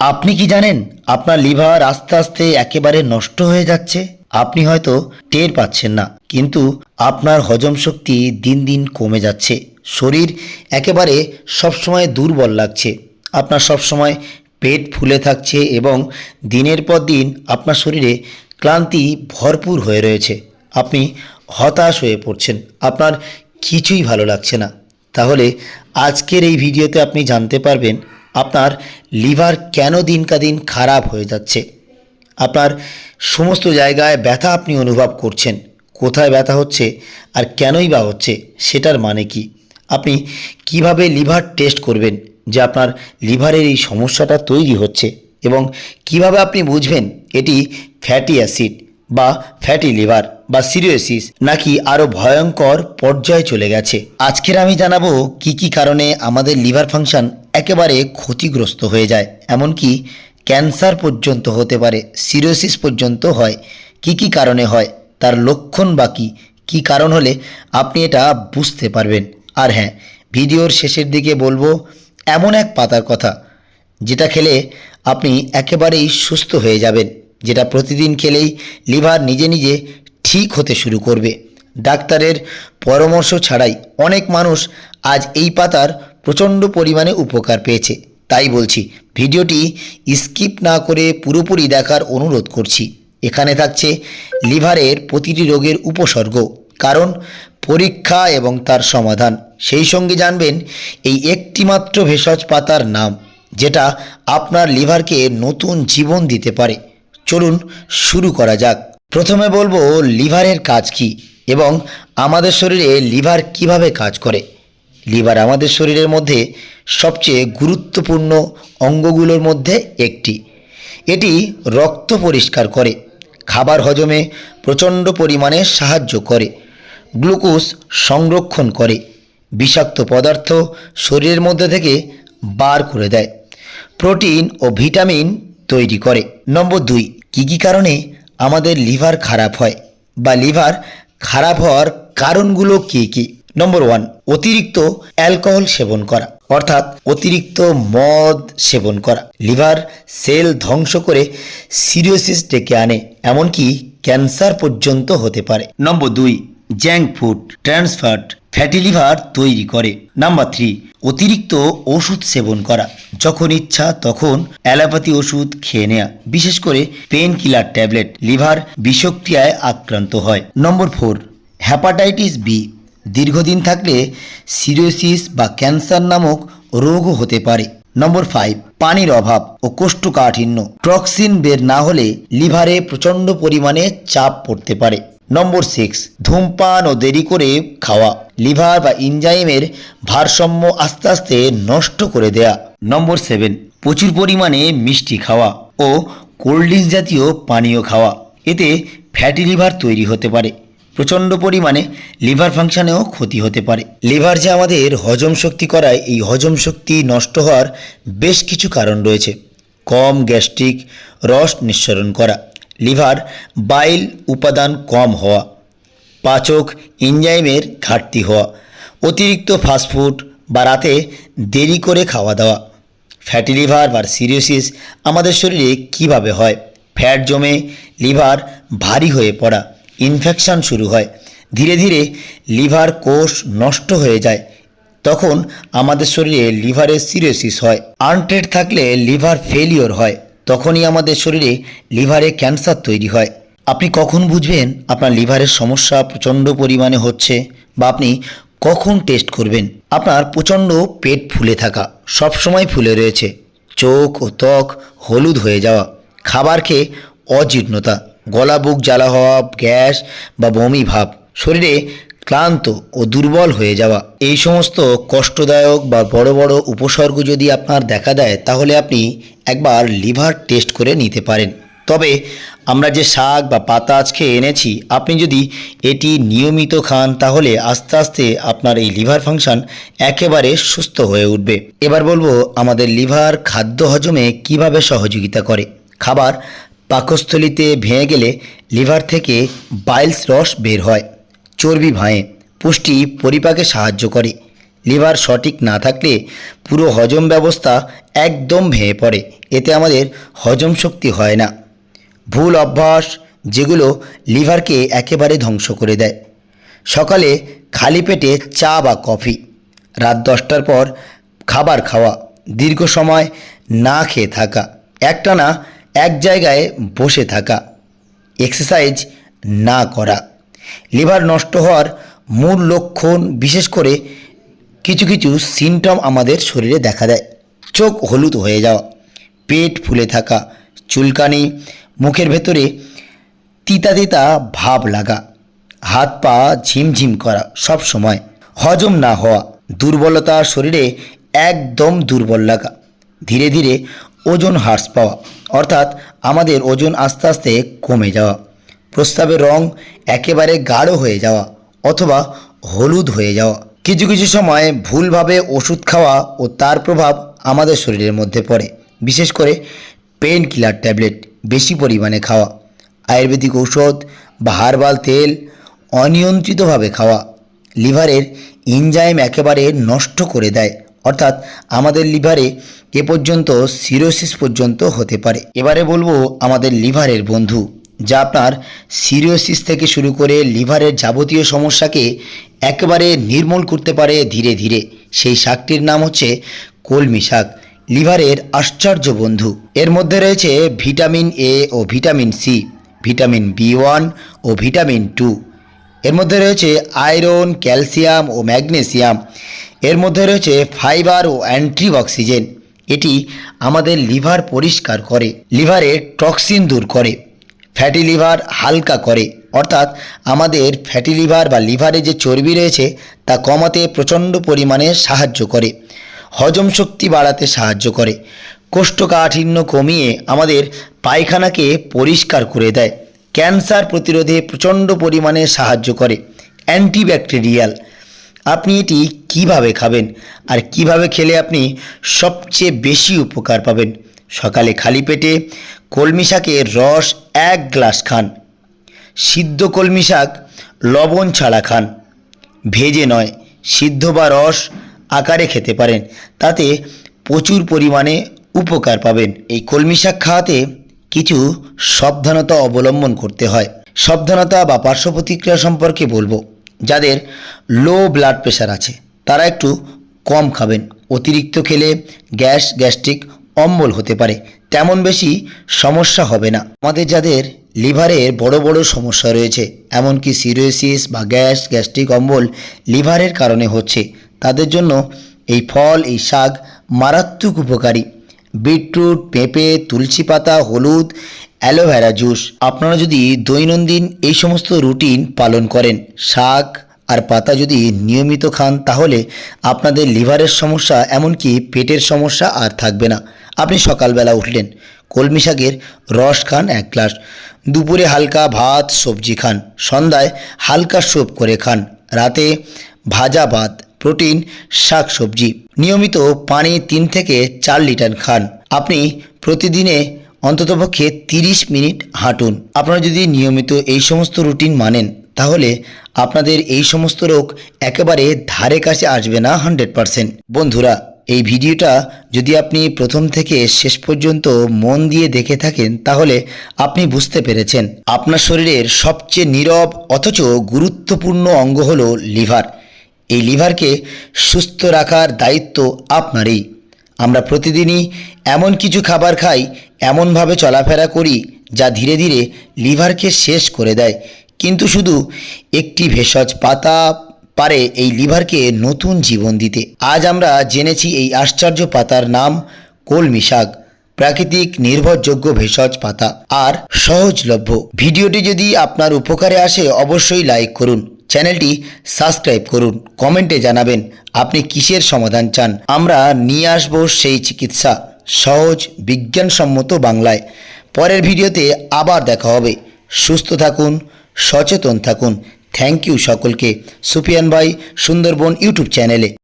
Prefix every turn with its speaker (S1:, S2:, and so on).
S1: আপনি কি জানেন আপনার লিভার আস্তে আস্তে একেবারে নষ্ট হয়ে যাচ্ছে? আপনি হয়তো টের পাচ্ছেন না, কিন্তু আপনার হজম শক্তি দিন দিন কমে যাচ্ছে। শরীর একেবারে সবসময় দুর্বল লাগছে। আপনার সবসময় পেট ফুলে থাকছে এবং দিনের পর দিন আপনার শরীরে ক্লান্তি ভরপুর হয়ে রয়েছে। আপনি হতাশ হয়ে পড়ছেন, আপনার কিছুই ভালো লাগছে না। তাহলে আজকের এই ভিডিওতে আপনি জানতে পারবেন আপনার লিভার কেন দিনকা দিন খারাপ হয়ে যাচ্ছে? আপনার সমস্ত জায়গায় ব্যথা আপনি অনুভব করছেন। কোথায় ব্যথা হচ্ছে আর কেনই বা হচ্ছে, সেটার মানে কি? আপনি কীভাবে লিভার টেস্ট করবেন যে আপনার লিভারের এই সমস্যাটা তৈরি হচ্ছে এবং কীভাবে আপনি বুঝবেন এটি ফ্যাটি অ্যাসিড বা ফ্যাটি লিভার বা সিরিওসিস নাকি আরও ভয়ঙ্কর পর্যায়ে চলে গেছে? আজকের আমি জানাব কি কি কারণে আমাদের লিভার ফাংশন একেবারে ক্ষতিগ্রস্ত হয়ে যায়। এমনকি ক্যান্সার পর্যন্ত হতে পারে, সিরোসিস পর্যন্ত হয়। কি কি কারণে হয়, তার লক্ষণ বা কী? কী কারণ হলে আপনি এটা বুঝতে পারবেন? আর হ্যাঁ ভিডিওর শেষের দিকে বলব, এমন এক পাতার কথা, যেটা খেলে আপনি একেবারেই সুস্থ হয়ে যাবেন, যেটা প্রতিদিন খেলেই লিভার নিজে নিজে ঠিক হতে শুরু করবে। ডাক্তারের পরামর্শ ছাড়াই অনেক মানুষ আজ এই পাতার প্রচণ্ড পরিমাণে উপকার পেয়েছে। তাই বলছি, ভিডিওটি স্কিপ না করে পুরোপুরি দেখার অনুরোধ করছি। এখানে থাকছে লিভারের প্রতিটি রোগের উপসর্গ, কারণ পরীক্ষা এবং তার সমাধান। সেই সঙ্গে জানবেন, এই একটিমাত্র ভেষজ পাতার নাম, যেটা আপনার লিভারকে নতুন জীবন দিতে পারে। চলুন শুরু করা যাক। প্রথমে বলব, লিভারের কাজ কি এবং আমাদের শরীরে লিভার কীভাবে কাজ করে। লিভার আমাদের শরীরের মধ্যে সবচেয়ে গুরুত্বপূর্ণ অঙ্গগুলোর মধ্যে একটি। এটি রক্ত পরিষ্কার করে, খাবার হজমে প্রচণ্ড পরিমাণে সাহায্য করে, গ্লুকোজ সংরক্ষণ করে, বিষাক্ত পদার্থ শরীরের মধ্যে থেকে বার করে দেয়, প্রোটিন ও ভিটামিন তৈরি করে। নম্বর দুই, কী কী কারণে আমাদের লিভার খারাপ হয় বা লিভার খারাপ হওয়ার কারণগুলো কী কী? নম্বর ওয়ান অতিরিক্ত অ্যালকোহল সেবন করা। অর্থাৎ অতিরিক্ত মদ সেবন করা। লিভার সেল ধ্বংস করে সিরিওসিস ডেকে আনে, এমনকি ক্যান্সার পর্যন্ত হতে পারে। নম্বর দুই junk food trans fat fatty liver তৈরি করে। নাম্বার থ্রি অতিরিক্ত ওষুধ সেবন করা। যখন ইচ্ছা, তখন অ্যালোপ্যাথি ওষুধ খেয়ে নেওয়া বিশেষ করে পেন কিলার ট্যাবলেট লিভার বিষক্রিয়ায় আক্রান্ত হয়। নম্বর ফোর হ্যাপাটাইটিস বি দীর্ঘদিন থাকলে সিরোসিস বা ক্যান্সার নামক রোগও হতে পারে। নম্বর ফাইভ পানির অভাব ও কোষ্ঠকাঠিন্য। টক্সিন বের না হলে লিভারে প্রচণ্ড পরিমাণে চাপ পড়তে পারে। নম্বর সিক্স ধূমপান ও দেরি করে খাওয়া। লিভার বা ইনজাইমের ভারসাম্য আস্তে আস্তে নষ্ট করে দেয়া। নম্বর সেভেন প্রচুর পরিমাণে মিষ্টি খাওয়া ও কোল্ড ড্রিঙ্কস জাতীয় পানীয় খাওয়া। এতে ফ্যাটি লিভার তৈরি হতে পারে। প্রচণ্ড পরিমাণে লিভার ফাংশানেও ক্ষতি হতে পারে। লিভার যে আমাদের হজম শক্তি করায়, এই হজম শক্তি নষ্ট হওয়ার বেশ কিছু কারণ রয়েছে। কম গ্যাস্ট্রিক রস নিঃসরণ করা, লিভার বাইল উপাদান কম হওয়া, পাচক এনজাইমের ঘাটতি হওয়া, অতিরিক্ত ফাস্টফুড বা রাতে দেরি করে খাওয়া দাওয়া, ফ্যাটি লিভার বা সিরিওসিস আমাদের শরীরে কীভাবে হয়? ফ্যাট জমে লিভার ভারী হয়ে পড়া ইনফেকশন শুরু হয়। ধীরে ধীরে লিভার কোষ নষ্ট হয়ে যায়। তখন আমাদের শরীরে লিভারের সিরোসিস হয়। আনট্রেড থাকলে লিভার ফেলিওর হয়। তখনই আমাদের শরীরে লিভারে ক্যান্সার তৈরি হয়। আপনি কখন বুঝবেন আপনার লিভারের সমস্যা প্রচণ্ড পরিমাণে হচ্ছে বা আপনি কখন টেস্ট করবেন? আপনার প্রচণ্ড পেট ফুলে থাকা সব সময় ফুলে রয়েছে। চোখ ও ত্বক হলুদ হয়ে যাওয়া, খাবার খেয়ে অজীর্ণতা। গলা, বুক জ্বালা হওয়া, গ্যাস বা বমি ভাব, শরীরে ক্লান্ত ও দুর্বল হয়ে যাওয়া। এই সমস্ত কষ্টদায়ক বা বড় বড় উপসর্গ যদি আপনার দেখা দেয়, তাহলে আপনি একবার লিভার টেস্ট করে নিতে পারেন। তবে আমরা যে শাক বা পাতা আজকে এনেছি, আপনি যদি এটি নিয়মিত খান, তাহলে আস্তে আস্তে আপনার এই লিভার ফাংশন একেবারে সুস্থ হয়ে উঠবে। এবার বলব, আমাদের লিভার খাদ্য হজমে কীভাবে সহযোগিতা করে? খাবার পাকস্থলিতে ভেঙে গেলে লিভার থেকে বাইলস রস বের হয়। চর্বি ভাঁয়ে পুষ্টি পরিপাকে সাহায্য করে। লিভার সঠিক না থাকলে পুরো হজম ব্যবস্থা একদম ভেঙে পড়ে। এতে আমাদের হজম শক্তি হয় না। ভুল অভ্যাস যেগুলো লিভারকে একেবারে ধ্বংস করে দেয়। সকালে খালি পেটে চা বা কফি, রাত দশটার পর খাবার খাওয়া, দীর্ঘ সময় না খেয়ে থাকা, একটানা এক জায়গায় বসে থাকা এক্সারসাইজ না করা লিভার নষ্ট হওয়ার মূল লক্ষণ বিশেষ করে কিছু কিছু সিমটম আমাদের শরীরে দেখা দেয়। চোখ হলুদ হয়ে যাওয়া, পেট ফুলে থাকা, চুলকানি, মুখের ভেতরে তিতা তিতা ভাব লাগা, হাত পা ঝিমঝিম করা সব সময়, হজম না হওয়া, দুর্বলতা শরীরে একদম দুর্বল লাগা। ধীরে ধীরে ওজন হ্রাস পাওয়া, অর্থাৎ আমাদের ওজন আস্তে আস্তে কমে যাওয়া, প্রস্তাবের রং একেবারে গাঢ় হয়ে যাওয়া অথবা হলুদ হয়ে যাওয়া। কিছু কিছু সময় ভুলভাবে ওষুধ খাওয়া ও তার প্রভাব আমাদের শরীরের মধ্যে পড়ে, বিশেষ করে পেন কিলার ট্যাবলেট বেশি পরিমাণে খাওয়া, আয়ুর্বেদিক ঔষধ বা হার্বাল তেল অনিয়ন্ত্রিতভাবে খাওয়া, লিভারের এনজাইম একেবারে নষ্ট করে দেয় অর্থাৎ আমাদের লিভারে এ পর্যন্ত সিরোসিস পর্যন্ত হতে পারে। এবারে বলব আমাদের লিভারের বন্ধু, যা আপনার সিরোসিস থেকে শুরু করে লিভারের যাবতীয় সমস্যাকে একেবারে নির্মূল করতে পারে ধীরে ধীরে। সেই শাকটির নাম হচ্ছে কলমি শাক, লিভারের আশ্চর্য বন্ধু। এর মধ্যে রয়েছে vitamin A O vitamin C vitamin B one O vitamin two এর মধ্যে রয়েছে আয়রন, ক্যালসিয়াম ও ম্যাগনেসিয়াম। এর মধ্যে রয়েছে ফাইবার ও অ্যান্টি অক্সিজেন এটি আমাদের লিভার পরিষ্কার করে, লিভারে টক্সিন দূর করে, ফ্যাটি লিভার হালকা করে। অর্থাৎ আমাদের ফ্যাটি লিভার বা লিভারে যে চর্বি রয়েছে, তা কমাতে প্রচণ্ড পরিমাণে সাহায্য করে, হজম শক্তি বাড়াতে সাহায্য করে। কোষ্ঠকাঠিন্য কমিয়ে আমাদের পায়খানাকে পরিষ্কার করে দেয়। ক্যান্সার প্রতিরোধে প্রচণ্ড পরিমাণে সাহায্য করে। অ্যান্টিব্যাকটেরিয়াল। আপনি এটি কীভাবে খাবেন? আর কীভাবে খেলে আপনি সবচেয়ে বেশি উপকার পাবেন? সকালে খালি পেটে কলমি শাকের রস এক গ্লাস খান। সিদ্ধ কলমি শাক লবণ ছাড়া খান। ভেজে নয়, সিদ্ধ বা রস আকারে খেতে পারেন। তাতে প্রচুর পরিমাণে উপকার পাবেন। এই কলমি শাক খাওয়াতে কিছু সাবধানতা অবলম্বন করতে হয়। সাবধানতা বা পার্শ্ব প্রতিক্রিয়া সম্পর্কে বলব। যাদের লো ব্লাড প্রেশার আছে, তারা একটু কম খাবেন। অতিরিক্ত খেলে গ্যাস, গ্যাস্ট্রিক অম্বল হতে পারে। তেমন বেশি সমস্যা হবে না। আমাদের যাদের লিভারের বড় বড় সমস্যা রয়েছে, এমনকি সিরোসিস বা গ্যাস, গ্যাস্ট্রিক অম্বল লিভারের কারণে হচ্ছে, তাদের জন্য এই ফল, এই শাক মারাত্মক উপকারী। বিটরুট, পেঁপে তুলসী পাতা হলুদ, অ্যালোভেরা জুস। আপনারা যদি দৈনন্দিন এই সমস্ত রুটিন পালন করেন, শাক আর পাতা যদি নিয়মিত খান, তাহলে আপনাদের লিভারের সমস্যা, এমনকি পেটের সমস্যা আর থাকবে না। আপনি সকালবেলা উঠলেন, কলমি শাকের রস খান এক গ্লাস, দুপুরে হালকা ভাত, সবজি খান, সন্ধ্যায় হালকা স্যুপ করে খান, রাতে ভাজা ভাত প্রোটিন শাক সবজি নিয়মিত পানি তিন থেকে চার লিটার খান। আপনি প্রতিদিনে অন্ততপক্ষে তিরিশ মিনিট হাঁটুন। আপনারা যদি নিয়মিত এই সমস্ত রুটিন মানেন, তাহলে আপনাদের এই সমস্ত রোগ একেবারে ধারে কাছে আসবে না হান্ড্রেড পারসেন্ট। বন্ধুরা, এই ভিডিওটা যদি আপনি প্রথম থেকে শেষ পর্যন্ত মন দিয়ে দেখে থাকেন, তাহলে আপনি বুঝতে পেরেছেন। আপনার শরীরের সবচেয়ে নীরব অথচ গুরুত্বপূর্ণ অঙ্গ হলো লিভার। এই লিভারকে সুস্থ রাখার দায়িত্ব আপনারই। আমরা প্রতিদিনই এমন কিছু খাবার খাই, এমনভাবে চলাফেরা করি, যা ধীরে ধীরে লিভারকে শেষ করে দেয়। কিন্তু শুধু একটি ভেষজ পাতা পারে এই লিভারকে নতুন জীবন দিতে। আজ আমরা জেনেছি এই আশ্চর্য পাতার নাম কলমি শাক, প্রাকৃতিক নির্ভরযোগ্য ভেষজ পাতা, আর সহজলভ্য। ভিডিওটি যদি আপনার উপকারে আসে, অবশ্যই লাইক করুন। চ্যানেলটি সাবস্ক্রাইব করুন, কমেন্টে জানাবেন আপনি কিসের সমাধান চান। আমরা নিয়ে আসব সেই চিকিৎসা, সহজ, বিজ্ঞানসম্মত বাংলায়। পরের ভিডিওতে আবার দেখা হবে। সুস্থ থাকুন, সচেতন থাকুন। থ্যাংক ইউ সকলকে। সুফিয়ান ভাই, সুন্দরবন ইউটিউব চ্যানেলে।